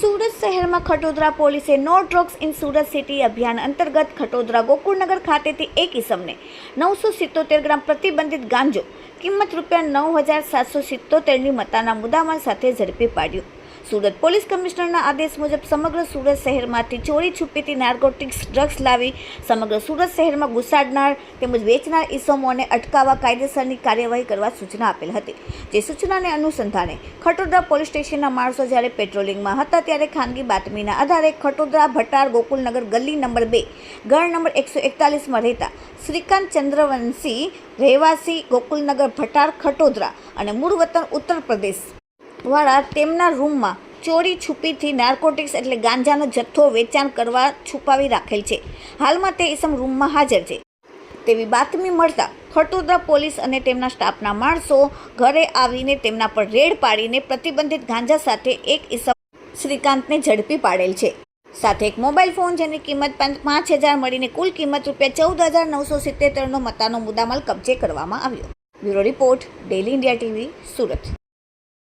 સુરત શહેરમાં ખટોદરા પોલીસે no drugs in Surat city અભિયાન અંતર્ગત ખટોદરા ગોકુળનગર ખાતેથી એક ઇસમને નવસો સિત્તોતેર ગ્રામ પ્રતિબંધિત ગાંજો કિંમત રૂપિયા નવ હજાર સાતસો સિત્તોતેરની મતાના મુદ્દામાલ સાથે ઝડપી પાડ્યું. સુરત પોલીસ કમિશનરના આદેશ મુજબ સમગ્ર સુરત શહેરમાંથી ચોરી છુપીથી નાર્કોટિક્સ ડ્રગ્સ લાવી સમગ્ર સુરત શહેરમાં ઘુસાડનાર તેમજ વેચનાર ઇસમોને અટકાવવા કાયદેસરની કાર્યવાહી કરવા સૂચના આપેલ હતી. જે સૂચનાને અનુસંધાને ખટોદરા પોલીસ સ્ટેશનના માણસો જ્યારે પેટ્રોલિંગમાં હતા ત્યારે ખાનગી બાતમીના આધારે ખટોદરા ભટાર ગોકુલનગર ગલી નંબર બે, ગણ નંબર એકસો એકતાલીસમાં રહેતા શ્રીકાંત ચંદ્રવંશી રહેવાસી ગોકુલનગર ભટાર ખટોદરા અને મૂળ વતન ઉત્તર પ્રદેશ વાળા તેમના રૂમમાં ચોરી છુપીથી નાર્કોટિક્સ એટલે ગાંજાનો જથ્થો વેચાણ કરવા છુપાવી રાખેલ છે. હાલમાં તે ઇસમ રૂમમાં હાજર છે. તેવી બાતમી મળતા ખટોદરા પોલીસ અને તેમના સ્ટાફના માણસો ઘરે આવીને તેમના પર રેડ પાડીને પ્રતિબંધિત ગાંજા સાથે એક ઇસમ શ્રીકાંતને ઝડપી પાડેલ છે. સાથે એક મોબાઈલ ફોન જેની કિંમત પાંચ હજાર મળીને કુલ કિંમત રૂપિયા ચૌદ હજાર નવસો સિત્તેરનો મતાનો મુદ્દામાલ કબજે કરવામાં આવ્યો. Bureau report daily India TV, Surat.